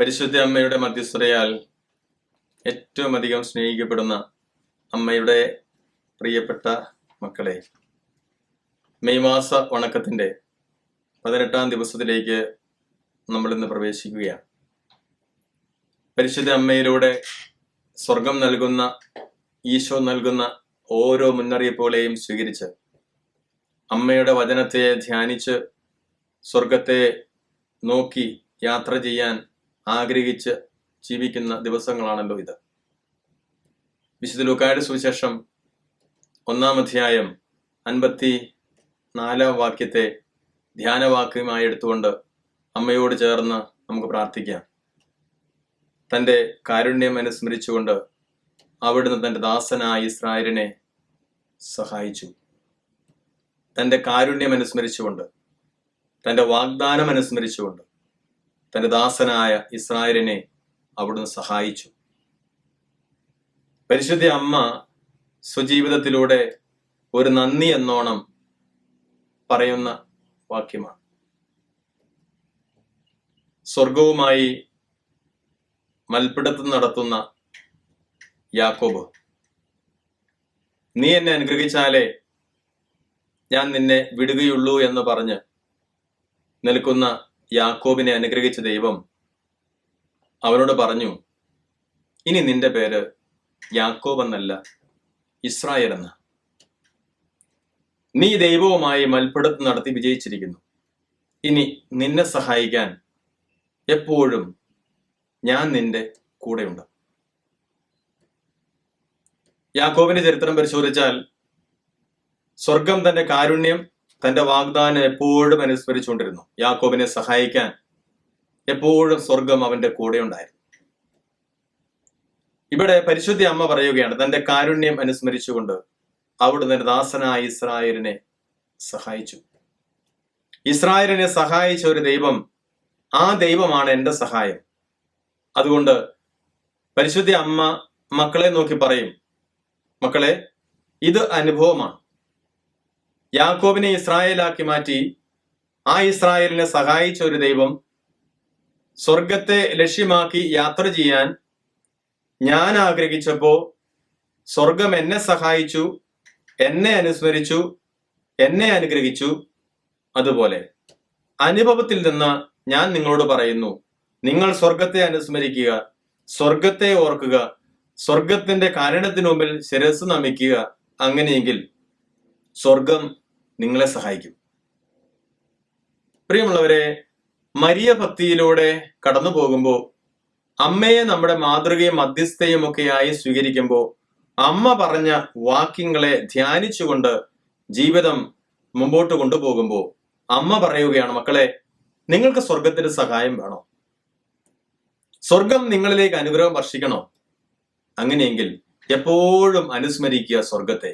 പരിശുദ്ധ അമ്മയുടെ മധ്യസ്ഥതയാൽ ഏറ്റവും അധികം സ്നേഹിക്കപ്പെടുന്ന അമ്മയുടെ പ്രിയപ്പെട്ട മക്കളെ മെയ് മാസ വണക്കത്തിന്റെ പതിനെട്ടാം ദിവസത്തിലേക്ക് നമ്മൾ ഇന്ന് പ്രവേശിക്കുകയാണ്. പരിശുദ്ധ അമ്മയിലൂടെ സ്വർഗം നൽകുന്ന ഈശോ നൽകുന്ന ഓരോ മുന്നറിയിപ്പുകളെയും സ്വീകരിച്ച് അമ്മയുടെ വചനത്തെ ധ്യാനിച്ച് സ്വർഗത്തെ നോക്കി യാത്ര ചെയ്യാൻ ആഗ്രഹിച്ച് ജീവിക്കുന്ന ദിവസങ്ങളാണല്ലോ ഇത്. വിശുദ്ധ ലൂക്കായുടെ സുവിശേഷം ഒന്നാം അധ്യായം അൻപത്തി നാലാം വാക്യത്തെ ധ്യാനവാക്യമായി എടുത്തുകൊണ്ട് അമ്മയോട് ചേർന്ന് നമുക്ക് പ്രാർത്ഥിക്കാം. തന്റെ കാരുണ്യം അനുസ്മരിച്ചുകൊണ്ട് അവിടുന്ന് തന്റെ ദാസനായ ഇസ്രായേലിനെ സഹായിച്ചു. തന്റെ കാരുണ്യം അനുസ്മരിച്ചുകൊണ്ട് തന്റെ വാഗ്ദാനം അനുസ്മരിച്ചുകൊണ്ട് തന്റെ ദാസനായ ഇസ്രായേലിനെ അവിടുന്ന് സഹായിച്ചു. പരിശുദ്ധ അമ്മ സ്വജീവിതത്തിലൂടെ ഒരു നന്ദി എന്നോണം പറയുന്ന വാക്യമാണ്. സ്വർഗവുമായി മൽപ്പിടുത്തം നടത്തുന്ന യാക്കോബ് നീ എന്നെ അനുഗ്രഹിച്ചാലേ ഞാൻ നിന്നെ വിടുകയുള്ളൂ എന്ന് പറഞ്ഞ് നിൽക്കുന്ന യാക്കോബിനെ അനുഗ്രഹിച്ച ദൈവം അവനോട് പറഞ്ഞു ഇനി നിന്റെ പേര് യാക്കോബ് എന്നല്ല ഇസ്രായേൽ എന്ന നീ ദൈവവുമായി മൽപ്പിടുത്തം നടത്തി വിജയിച്ചിരിക്കുന്നു. ഇനി നിന്നെ സഹായിക്കാൻ എപ്പോഴും ഞാൻ നിന്റെ കൂടെയുണ്ട്. യാക്കോബിന്റെ ചരിത്രം പരിശോധിച്ചാൽ സ്വർഗം തന്റെ കാരുണ്യം തന്റെ വാഗ്ദാനം എപ്പോഴും അനുസ്മരിച്ചുകൊണ്ടിരുന്നു യാക്കോബിനെ സഹായിക്കാൻ എപ്പോഴും സ്വർഗം അവന്റെ കൂടെ ഉണ്ടായിരുന്നു. ഇവിടെ പരിശുദ്ധി അമ്മ പറയുകയാണ് തന്റെ കാരുണ്യം അനുസ്മരിച്ചുകൊണ്ട് അവിടുന്ന് ദാസനായ ഇസ്രായേലിനെ സഹായിച്ചു. ഇസ്രായേലിനെ സഹായിച്ച ഒരു ദൈവം ആ ദൈവമാണ് എന്റെ സഹായം. അതുകൊണ്ട് പരിശുദ്ധി അമ്മ മക്കളെ നോക്കി പറയും മക്കളെ ഇത് അനുഭവമാണ്. യാക്കോബിനെ ഇസ്രായേലാക്കി മാറ്റി. ആ ഇസ്രായേലിനെ സഹായിച്ച ഒരു ദൈവം സ്വർഗത്തെ ലക്ഷ്യമാക്കി യാത്ര ചെയ്യാൻ ഞാൻ ആഗ്രഹിച്ചപ്പോ സ്വർഗം എന്നെ സഹായിച്ചു എന്നെ അനുസ്മരിച്ചു എന്നെ അനുഗ്രഹിച്ചു. അതുപോലെ അനുഭവത്തിൽ നിന്ന് ഞാൻ നിങ്ങളോട് പറയുന്നു നിങ്ങൾ സ്വർഗത്തെ അനുസ്മരിക്കുക സ്വർഗത്തെ ഓർക്കുക സ്വർഗത്തിന്റെ കാരണത്തിനു മുമ്പിൽ ശിരസ് നമിക്കുക. അങ്ങനെയെങ്കിൽ സ്വർഗം നിങ്ങളെ സഹായിക്കും. പ്രിയമുള്ളവരെ മരിയ ഭക്തിയിലൂടെ കടന്നു പോകുമ്പോൾ അമ്മയെ നമ്മുടെ മാതൃകയും മധ്യസ്ഥയും ഒക്കെയായി സ്വീകരിക്കുമ്പോൾ അമ്മ പറഞ്ഞ വാക്യങ്ങളെ ധ്യാനിച്ചുകൊണ്ട് ജീവിതം മുമ്പോട്ട് കൊണ്ടുപോകുമ്പോൾ അമ്മ പറയുകയാണ് മക്കളെ നിങ്ങൾക്ക് സ്വർഗത്തിന്റെ സഹായം വേണോ? സ്വർഗം നിങ്ങളിലേക്ക് അനുഗ്രഹം വർഷിക്കണോ? അങ്ങനെയെങ്കിൽ എപ്പോഴും അനുസ്മരിക്കുക സ്വർഗത്തെ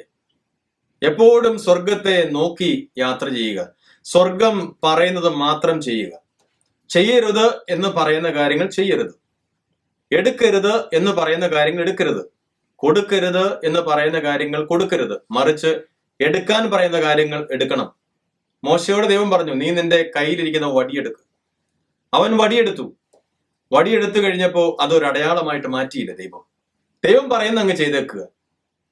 എപ്പോഴും സ്വർഗത്തെ നോക്കി യാത്ര ചെയ്യുക. സ്വർഗം പറയുന്നത് മാത്രം ചെയ്യുക. ചെയ്യരുത് എന്ന് പറയുന്ന കാര്യങ്ങൾ ചെയ്യരുത്. എടുക്കരുത് എന്ന് പറയുന്ന കാര്യങ്ങൾ എടുക്കരുത്. കൊടുക്കരുത് എന്ന് പറയുന്ന കാര്യങ്ങൾ കൊടുക്കരുത്. മറിച്ച് എടുക്കാൻ പറയുന്ന കാര്യങ്ങൾ എടുക്കണം. മോശയോട് ദൈവം പറഞ്ഞു നീ നിന്റെ കയ്യിലിരിക്കുന്ന വടിയെടുക്കുക അവൻ വടിയെടുത്തു. വടിയെടുത്തു കഴിഞ്ഞപ്പോ അതൊരു അടയാളമായിട്ട് മാറ്റിയില്ല ദൈവം. ദൈവം പറയുന്ന അങ്ങ് ചെയ്തേക്കുക.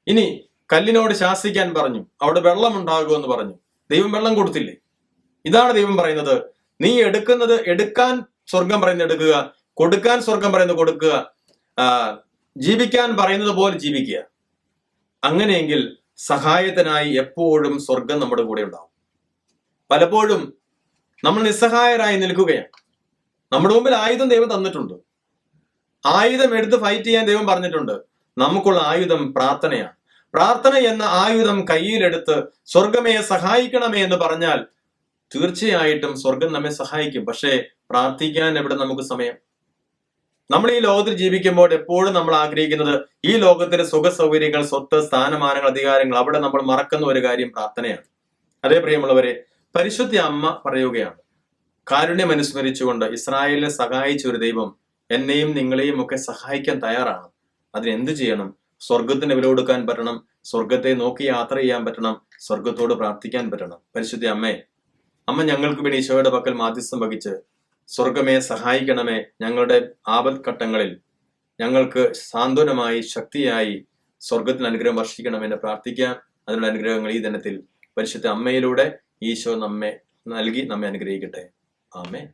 ഇനി കല്ലിനോട് ശാസിക്കാൻ പറഞ്ഞു. അവിടെ വെള്ളം ഉണ്ടാകുമെന്ന് പറഞ്ഞു. ദൈവം വെള്ളം കൊടുത്തില്ലേ? ഇതാണ് ദൈവം പറയുന്നത്. നീ എടുക്കുന്നത് എടുക്കാൻ സ്വർഗം പറയുന്നത് എടുക്കുക കൊടുക്കാൻ സ്വർഗം പറയുന്നത് കൊടുക്കുക ജീവിക്കാൻ പറയുന്നത് പോലെ ജീവിക്കുക. അങ്ങനെയെങ്കിൽ സഹായത്തിനായി എപ്പോഴും സ്വർഗം നമ്മുടെ കൂടെ ഉണ്ടാവും. പലപ്പോഴും നമ്മൾ നിസ്സഹായരായി നിൽക്കുകയാണ്. നമ്മുടെ മുമ്പിൽ ആയുധം ദൈവം തന്നിട്ടുണ്ട്. ആയുധം എടുത്ത് ഫൈറ്റ് ചെയ്യാൻ ദൈവം പറഞ്ഞിട്ടുണ്ട്. നമുക്കുള്ള ആയുധം പ്രാർത്ഥനയാണ്. പ്രാർത്ഥന എന്ന ആയുധം കയ്യിലെടുത്ത് സ്വർഗമേ സഹായിക്കണമേ എന്ന് പറഞ്ഞാൽ തീർച്ചയായിട്ടും സ്വർഗം നമ്മെ സഹായിക്കും. പക്ഷേ പ്രാർത്ഥിക്കാൻ എവിടെ നമുക്ക് സമയം? നമ്മൾ ഈ ലോകത്തിൽ ജീവിക്കുമ്പോൾ എപ്പോഴും നമ്മൾ ആഗ്രഹിക്കുന്നത് ഈ ലോകത്തിലെ സുഖ സൗകര്യങ്ങൾ സ്വത്ത് സ്ഥാനമാനങ്ങൾ അധികാരങ്ങൾ അവിടെ നമ്മൾ മറക്കുന്ന ഒരു കാര്യം പ്രാർത്ഥനയാണ്. അതേ പ്രിയമുള്ളവരെ പരിശുദ്ധ അമ്മ പറയുകയാണ് കാരുണ്യം അനുസ്മരിച്ചുകൊണ്ട് ഇസ്രായേലിനെ സഹായിച്ച ഒരു ദൈവം എന്നെയും നിങ്ങളെയും ഒക്കെ സഹായിക്കാൻ തയ്യാറാണ്. അതിനെന്ത് ചെയ്യണം? സ്വർഗത്തിന് വില കൊടുക്കാൻ പറ്റണം. സ്വർഗത്തെ നോക്കി യാത്ര ചെയ്യാൻ പറ്റണം. സ്വർഗത്തോട് പ്രാർത്ഥിക്കാൻ പറ്റണം. പരിശുദ്ധ അമ്മേ അമ്മ ഞങ്ങൾക്ക് വേണ്ടി ഈശോയുടെ പക്കൽ മാധ്യസ്ഥം വഹിച്ച് സ്വർഗമേ സഹായിക്കണമേ. ഞങ്ങളുടെ ആപത്ഘട്ടങ്ങളിൽ ഞങ്ങൾക്ക് സാന്ത്വനമായി ശക്തിയായി സ്വർഗത്തിന് അനുഗ്രഹം വർഷിക്കണമെന്ന് പ്രാർത്ഥിക്കാം. അതിനുള്ള അനുഗ്രഹങ്ങൾ ഈ ദിനത്തിൽ പരിശുദ്ധ അമ്മയിലൂടെ ഈശോ നമ്മെ നൽകി നമ്മെ അനുഗ്രഹിക്കട്ടെ. ആമേ